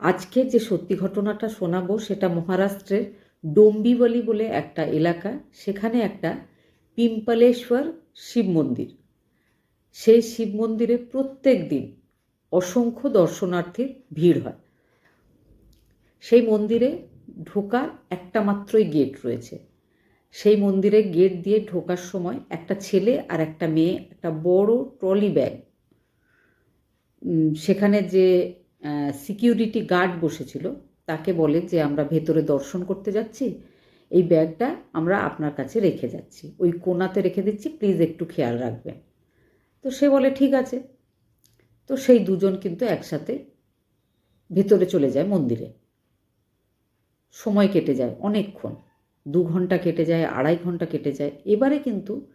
আজকে যে সত্যি ঘটনাটা শোনাবো সেটা মহারাষ্ট্রের ডোম্বিবলি বলে একটা এলাকা, সেখানে একটা পিম্পলেশ্বর শিব মন্দির। সেই শিব মন্দিরে প্রত্যেক দিন অসংখ্য দর্শনার্থীর ভিড় হয়। সেই মন্দিরে ঢোকার একটা মাত্রই গেট রয়েছে। সেই মন্দিরে গেট দিয়ে ঢোকার সময় একটা ছেলে আর একটা মেয়ে, একটা বড় ট্রলি ব্যাগ। সেখানে যে সিকিউরিটি গার্ড বসেছিল। তাকে বলে যে, আমরা ভেতরে দর্শন করতে যাচ্ছি। এই ব্যাগটা আমরা আপনার কাছে রেখে যাচ্ছি। ওই কোনাতে রেখে দিচ্ছি। প্লিজ একটু খেয়াল রাখবেন। তো সে বলে, ঠিক আছে। তো সেই দুজন কিন্তু একসাথে ভেতরে চলে যায় মন্দিরে। সময় কেটে যায় অনেকক্ষণ। দু ঘণ্টা কেটে যায়, আড়াই ঘণ্টা কেটে যায়। এবারে কিন্তু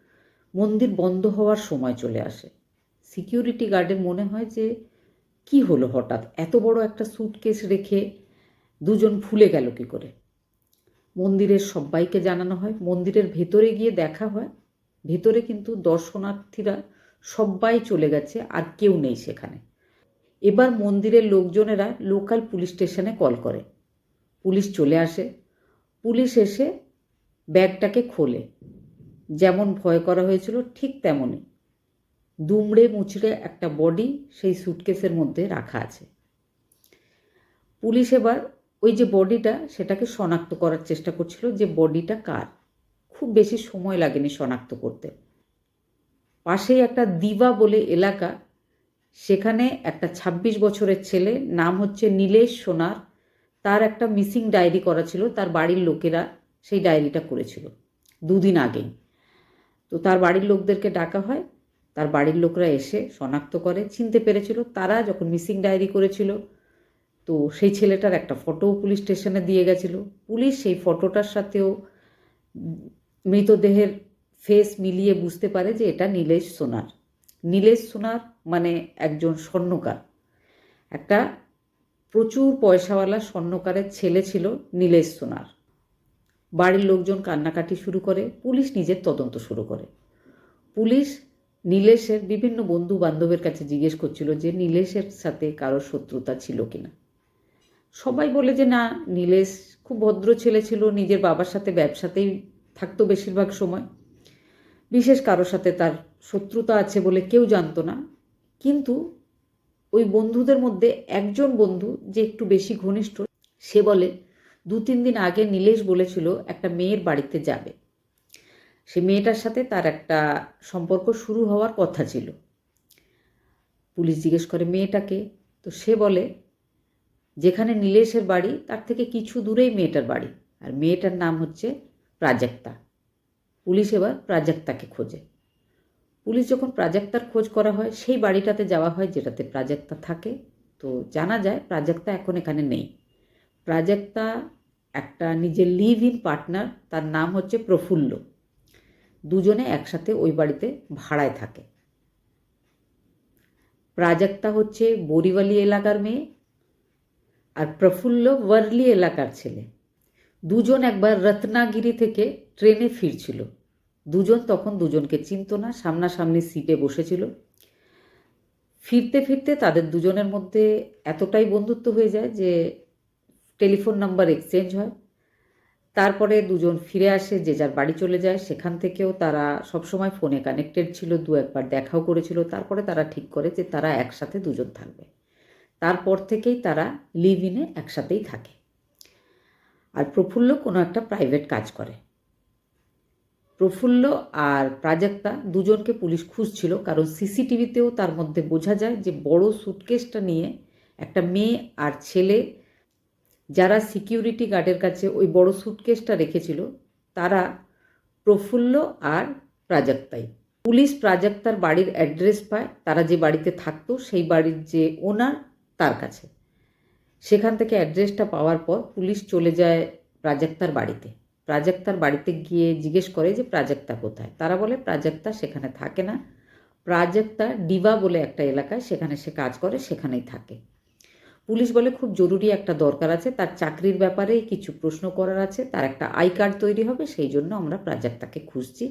মন্দির বন্ধ হওয়ার সময় চলে আসে। সিকিউরিটি গার্ডের মনে হয় যে কি হলো হঠাৎ? এত বড় একটা সুটকেস রেখে দুজন ভুলে গেল কি করে? মন্দিরের সবাইকে জানানো হয়, মন্দিরের ভেতরে গিয়ে দেখা হয়, ভেতরে কিন্তু দর্শনার্থীরা সবাই চলে গেছে, আর কেউ নেই সেখানে। এবার মন্দিরের লোকজনেরা লোকাল পুলিশ স্টেশনে কল করে। পুলিশ চলে আসে। পুলিশ এসে ব্যাগটাকে খোলে। যেমন ভয় করা হয়েছিল, ঠিক তেমনই। দুমড়ে মুচড়ে একটা বডি সেই সুটকেসের মধ্যে রাখা আছে। পুলিশ এবার ওই যে বডিটা সেটাকে শনাক্ত করার চেষ্টা করছিল যে বডিটা কার। খুব বেশি সময় লাগেনি শনাক্ত করতে। পাশেই একটা দিবা বলে এলাকা, সেখানে একটা ২৬ বছরের ছেলে, নাম হচ্ছে নীলেশ সোনার, তার একটা মিসিং ডায়েরি করা ছিল, তার বাড়ির লোকেরা সেই ডায়েরিটা করেছিল দুদিন আগেই। তো তার বাড়ির লোকদেরকে ডাকা হয় তার বাড়ির লোকরা এসে শনাক্ত করে, চিনতে পেরেছিল তারা যখন মিসিং ডায়েরি করেছিল, তো সেই ছেলেটার একটা ফটো পুলিশ স্টেশনে দিয়ে গেছিল। পুলিশ সেই ফটোটার সাথেও মৃতদেহের ফেস মিলিয়ে বুঝতে পারে যে এটা নীলেশ সোনার। নীলেশ সোনার মানে একজন স্বর্ণকার। একটা প্রচুর পয়সাওয়ালা স্বর্ণকারের ছেলে ছিল নীলেশ সোনার। বাড়ির লোকজন কান্নাকাটি শুরু করে, পুলিশ নিজের তদন্ত শুরু করে। পুলিশ নীলেশের বিভিন্ন বন্ধু বান্ধবের কাছে জিজ্ঞেস করছিল যে নীলেশের সাথে কারও শত্রুতা ছিল কিনা। সবাই বলে যে না, নীলেশ খুব ভদ্র ছেলে ছিল, নিজের বাবার সাথে ব্যবসাতেই থাকতো বেশিরভাগ সময়। বিশেষ কারোর সাথে তার শত্রুতা আছে বলে কেউ জানতো না। কিন্তু ওই বন্ধুদের মধ্যে একজন বন্ধু যে একটু বেশি ঘনিষ্ঠ, সে বলে দু তিন দিন আগে নীলেশ বলেছিল একটা মেয়ের বাড়িতে যাবে। সে মেয়েটার সাথে তার একটা সম্পর্ক শুরু হওয়ার কথা ছিল। পুলিশ জিজ্ঞেস করে মেয়েটাকে, তো সে বলে, যেখানে নীলেশের বাড়ি, তার থেকে কিছু দূরেই মেয়েটার বাড়ি। আর মেয়েটার নাম হচ্ছে প্রাজক্তা। পুলিশ এবার প্রাজক্তাকে খোঁজে। পুলিশ যখন প্রাজক্তার খোঁজ করা হয়, সেই বাড়িটাতে যাওয়া হয় যেটাতে প্রাজক্তা থাকে। তো জানা যায়, প্রাজক্তা এখন এখানে নেই। প্রাজক্তা একটা নিজের লিভ ইন পার্টনার, তার নাম হচ্ছে প্রফুল্ল। দুজনে একসাথে ওই বাড়িতে ভাড়ায় থাকে। প্রাজক্তা হচ্ছে বরিবালি এলাকার মেয়ে আর প্রফুল্ল ওয়ার্লি এলাকার ছেলে। দুজন একবার রত্নাগিরি থেকে ট্রেনে ফিরছিল। দুজন তখন দুজনকে চিনত না, সামনাসামনি সিটে বসেছিল। ফিরতে ফিরতে তাদের দুজনের মধ্যে এতটাই বন্ধুত্ব হয়ে যায় যে টেলিফোন নাম্বার এক্সচেঞ্জ হয়। তারপরে দুজন ফিরে আসে, যে যার বাড়ি চলে যায়। সেখান থেকেও তারা সবসময় ফোনে কানেক্টেড ছিল, দু একবার দেখাও করেছিল। তারপরে তারা ঠিক করে যে তারা একসাথে দুজন থাকবে। তারপর থেকেই তারা লিভ ইনে একসাথেই থাকে। আর প্রফুল্ল কোনো একটা প্রাইভেট কাজ করে। প্রফুল্ল আর প্রাজক্তা দুজনকে পুলিশ খুঁজছিল, কারণ সিসিটিভিতেও তার মধ্যে বোঝা যায় যে বড় সুটকেসটা নিয়ে একটা মেয়ে আর ছেলে যারা সিকিউরিটি গার্ডের কাছে ওই বড় সুটকেসটা রেখেছিল, তারা প্রফুল্ল আর প্রাজক্তাই। পুলিশ প্রাজক্তার বাড়ির অ্যাড্রেস পায়, তারা যে বাড়িতে থাকতো সেই বাড়ির যে ওনার তার কাছে। সেখান থেকে অ্যাড্রেসটা পাওয়ার পর পুলিশ চলে যায় প্রাজক্তার বাড়িতে। প্রাজক্তার বাড়িতে গিয়ে জিজ্ঞেস করে যে প্রাজক্তা কোথায়? তারা বলে, প্রাজক্তা সেখানে থাকে না। প্রাজক্তা ডিবা বলে একটা এলাকায়, সেখানে সে কাজ করে, সেখানেই থাকে। পুলিশ বলে খুব জরুরি একটা দরকার আছে, তার চাকরির ব্যাপারে কিছু প্রশ্ন করার আছে, তার একটা আই কার্ড তৈরি হবে, সেই জন্য আমরা প্রাজক্তাকে খুঁজছি।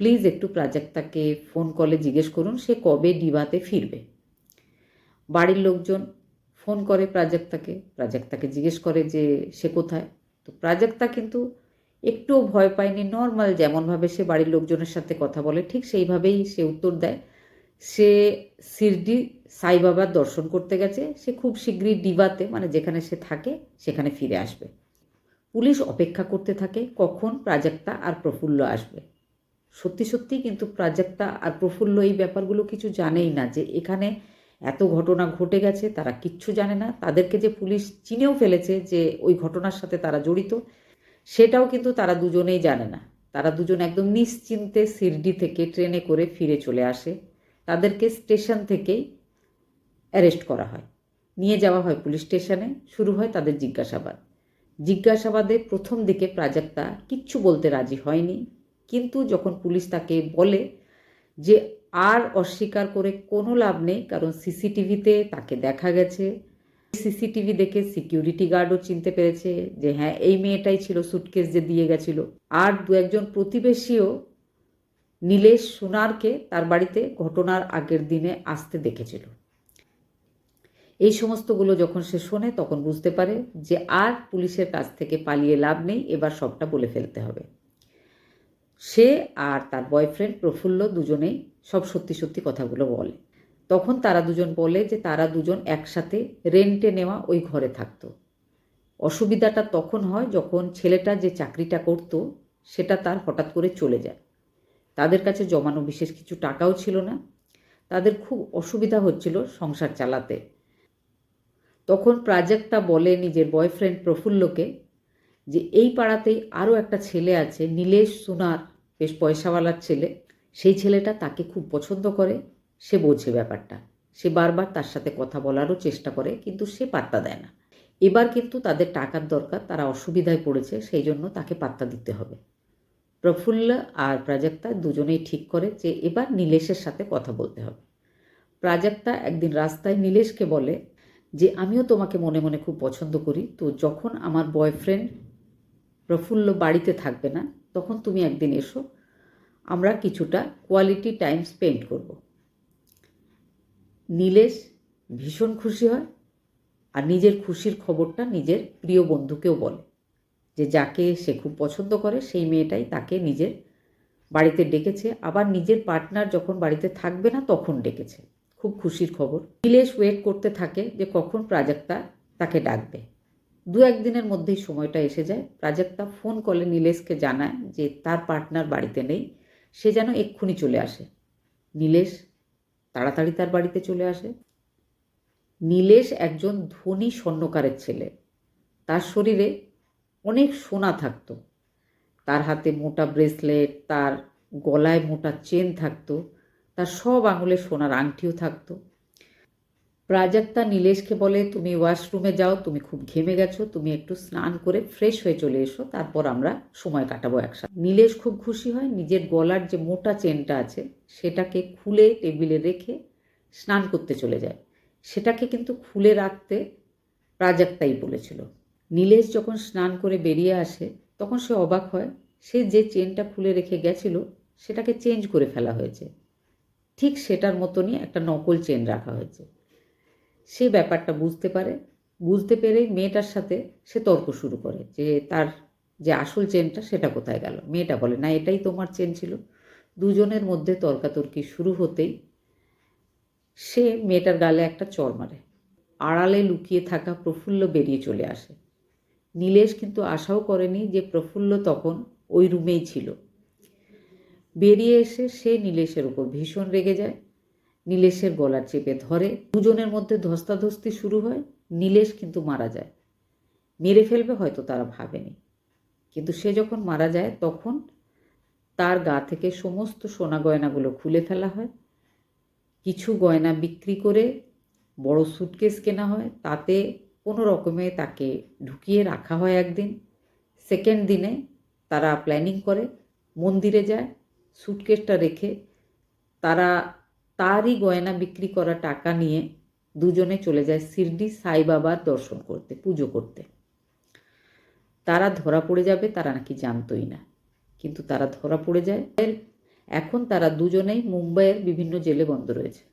প্লিজ একটু প্রাজক্তাকে ফোন কলে জিজ্ঞেস করুন, সে কবে ডিবাতে ফিরবে। বাড়ির লোকজন ফোন করে প্রাজক্তাকে প্রাজক্তাকে জিজ্ঞেস করে যে সে কোথায়? তো প্রাজক্তা কিন্তু একটুও ভয় পায়নি, নর্মাল যেমনভাবে সে বাড়ির লোকজনের সাথে কথা বলে, ঠিক সেইভাবেই সে উত্তর দেয়। সে শিরডি সাই বাবার দর্শন করতে গেছে। সে খুব শীঘ্রই ডিবাতে মানে যেখানে সে থাকে, সেখানে ফিরে আসবে। পুলিশ অপেক্ষা করতে থাকে কখন প্রাজক্তা আর প্রফুল্ল আসবে। সত্যি সত্যি কিন্তু প্রাজক্তা আর প্রফুল্ল এই ব্যাপারগুলো কিছু জানেই না যে এখানে এত ঘটনা ঘটে গেছে, তারা কিচ্ছু জানে না। তাদেরকে যে পুলিশ চিনেও ফেলেছে যে ওই ঘটনার সাথে তারা জড়িত, সেটাও কিন্তু তারা দুজনেই জানে না। তারা দুজন একদম নিশ্চিন্তে শিরডি থেকে ট্রেনে করে ফিরে চলে আসে। তাদেরকে স্টেশন থেকেই অ্যারেস্ট করা হয়। নিয়ে যাওয়া হয় পুলিশ স্টেশনে, শুরু হয় তাদের জিজ্ঞাসাবাদ। জিজ্ঞাসাবাদে প্রথম দিকে প্রাজক্তা কিচ্ছু বলতে রাজি হয়নি, কিন্তু যখন পুলিশ তাকে বলে যে আর অস্বীকার করে কোনো লাভ নেই, কারণ সিসিটিভিতে তাকে দেখা গেছে, সিসিটিভি দেখে সিকিউরিটি গার্ডও চিনতে পেরেছে যে হ্যাঁ এই মেয়েটাই ছিল, সুটকেস যে দিয়ে গেছিল। আর দু একজন প্রতিবেশীও নীলেশ সোনারকে তার বাড়িতে ঘটনার আগের দিনে আসতে দেখেছিল। এই সমস্তগুলো যখন সে শোনে, তখন বুঝতে পারে যে আর পুলিশের কাছ থেকে পালিয়ে লাভ নেই, এবার সবটা বলে ফেলতে হবে। সে আর তার বয়ফ্রেন্ড প্রফুল্ল দুজনেই সব সত্যি সত্যি কথাগুলো বলে। তখন তারা দুজন বলে যে তারা দুজন একসাথে রেন্টে নেওয়া ওই ঘরে থাকতো। অসুবিধাটা তখন হয় যখন ছেলেটা যে চাকরিটা করত, সেটা তার হঠাৎ করে চলে যায়। তাদের কাছে জমানো বিশেষ কিছু টাকাও ছিল না। তাদের খুব অসুবিধা হচ্ছিল সংসার চালাতে। তখন প্রাজক্তা বলে নিজের বয়ফ্রেন্ড প্রফুল্লকে যে, এই পাড়াতেই আরও একটা ছেলে আছে, নীলেশ সুনার বেশ পয়সাওয়ালার ছেলে। সেই ছেলেটা তাকে খুব পছন্দ করে। সে বোঝে ব্যাপারটা। সে বারবার তার সাথে কথা বলারও চেষ্টা করে, কিন্তু সে পাত্তা দেয় না। এবার কিন্তু তাদের টাকার দরকার, তারা অসুবিধায় পড়েছে, সেই জন্য তাকে পাত্তা দিতে হবে। প্রফুল্ল আর প্রাজক্তা দুজনেই ঠিক করে যে এবার নীলেশের সাথে কথা বলতে হবে। প্রাজক্তা একদিন রাস্তায় নীলেশকে বলে যে, আমিও তোমাকে মনে মনে খুব পছন্দ করি। তো যখন আমার বয়ফ্রেন্ড প্রফুল্ল বাড়িতে থাকবে না, তখন তুমি একদিন এসো। আমরা কিছুটা কোয়ালিটি টাইম স্পেন্ড করব। নীলেশ ভীষণ খুশি হয় আর নিজের খুশির খবরটা নিজের প্রিয় বন্ধুকেও বলে। যে যাকে সে খুব পছন্দ করে, সেই মেয়েটাই তাকে নিজের বাড়িতে ডেকেছে। আবার নিজের পার্টনার যখন বাড়িতে থাকবে না, তখন ডেকেছে। খুব খুশির খবর। নীলেশ ওয়েট করতে থাকে যে কখন প্রাজক্তা তাকে ডাকবে। দু একদিনের মধ্যেই সময়টা এসে যায়। প্রাজক্তা ফোন কলে নীলেশকে জানায় যে তার পার্টনার বাড়িতে নেই। সে যেন এক্ষুনি চলে আসে। নীলেশ তাড়াতাড়ি তার বাড়িতে চলে আসে। নীলেশ একজন ধনী স্বর্ণকারের ছেলে। তার শরীরে অনেক সোনা থাকতো। তার হাতে মোটা ব্রেসলেট, তার গলায় মোটা চেন থাকতো, তার সব আঙুলে সোনার আংটিও থাকতো। প্রাজক্তা নীলেশকে বলে, তুমি ওয়াশরুমে যাও, তুমি খুব ঘেমে গেছো, তুমি একটু স্নান করে ফ্রেশ হয়ে চলে এসো, তারপর আমরা সময় কাটাবো একসাথে। নীলেশ খুব খুশি হয়, নিজের গলার যে মোটা চেনটা আছে, সেটাকে খুলে টেবিলে রেখে স্নান করতে চলে যায়। সেটাকে কিন্তু খুলে রাখতে প্রাজক্তাই বলেছিল। নীলেশ যখন স্নান করে বেরিয়ে আসে, তখন সে অবাক হয়, সে যে চেনটা খুলে রেখে গেছিল, সেটাকে চেঞ্জ করে ফেলা হয়েছে। ঠিক সেটার মতনই একটা নকল চেন রাখা হয়েছে। সে ব্যাপারটা বুঝতে পারে। বুঝতে পেরে মেয়েটার সাথে সে তর্ক শুরু করে যে তার যে আসল চেনটা, সেটা কোথায় গেল? মেয়েটা বলে, না, এটাই তোমার চেন ছিল। দুজনের মধ্যে তর্কাতর্কি শুরু হতেই সে মেয়েটার গালে একটা চর মারে। আড়ালে লুকিয়ে থাকা প্রফুল্ল বেরিয়ে চলে আসে। নীলেশ কিন্তু আশাও করেনি যে প্রফুল্ল তখন ওই রুমেই ছিল। বেরিয়ে এসে সে নীলেশের উপর ভীষণ রেগে যায়। নীলেশের গলা চেপে ধরে। দুজনের মধ্যে ধস্তাধস্তি শুরু হয়। নীলেশ কিন্তু মারা যায়। মেরে ফেলবে হয়তো তারা ভাবেনি। কিন্তু সে যখন মারা যায়, তখন তার গা থেকে সমস্ত সোনা গয়নাগুলো খুলে ফেলা হয়। কিছু গয়না বিক্রি করে বড় সুটকেস কেনা হয়। তাতে কোনো রকমে তাকে ঢুকিয়ে রাখা হয় একদিন। সেকেন্ড দিনে তারা প্ল্যানিং করে, মন্দিরে যায় সুটকেসটা রেখে তারা তারই গয়না বিক্রি করা টাকা নিয়ে দুজনে চলে যায় শিরডি সাই বাবার দর্শন করতে, পুজো করতে। তারা ধরা পড়ে যাবে, তারা নাকি জানতই না। কিন্তু তারা ধরা পড়ে যায়। এখন তারা দুজনেই মুম্বাইয়ের বিভিন্ন জেলে বন্ধ রয়েছে।